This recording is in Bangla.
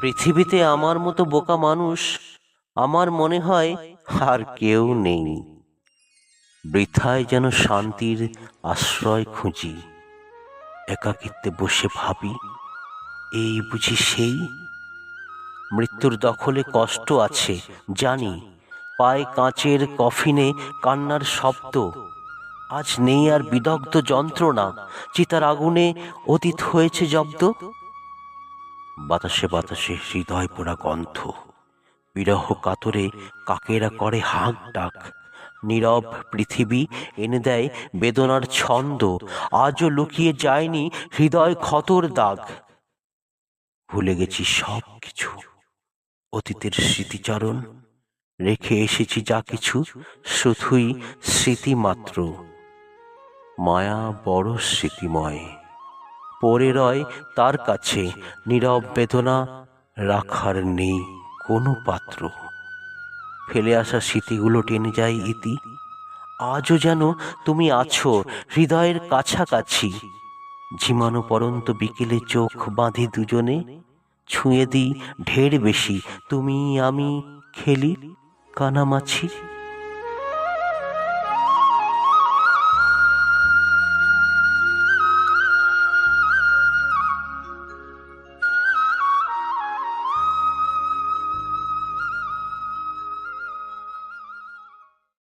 পৃথিবীতে আমার মতো বোকা মানুষ আমার মনে হয় আর কেউ নেই। বৃথায় যেন শান্তির আশ্রয় খুঁজি, একাকিত্বে বসে ভাবি, এই বুঝি সেই? মৃত্যুর দখলে কষ্ট আছে, জানি, পায়ে কাঁচের কফিনে কান্নার শব্দ। আজ নেই আর বিদগ্ধ যন্ত্রণা, চিতার আগুনে অতীত হয়েছে জব্দ। বাতাসে বাতাসে হৃদয় পোড়া গন্ধ। বিরহ কাতরে কাকেরা করে হাঁক ডাক। নীরব পৃথিবী এনে দেয় বেদনার ছন্দ। আজও লুকিয়ে যায়নি হৃদয় ক্ষতর দাগ। ভুলে গেছি সব কিছু। অতীতের স্মৃতিচারণ। রেখে এসেছি যা কিছু, শুধুই স্মৃতি মাত্র মায়া বড় স্মৃতিময়। পড়ে রয় তার কাছে। নীরব বেদনা রাখার নেই কোনো পাত্র। ফেলে আসা স্মৃতিগুলো টেনে যায় ইতি। আজও যেন তুমি আছো হৃদয়ের কাছাকাছি। ঝিমানো পরন্ত বিকেলে চোখ বাঁধি দুজনে। ছুঁয়ে দিই ঢের বেশি, তুমি আমি খেলি কানামাছি।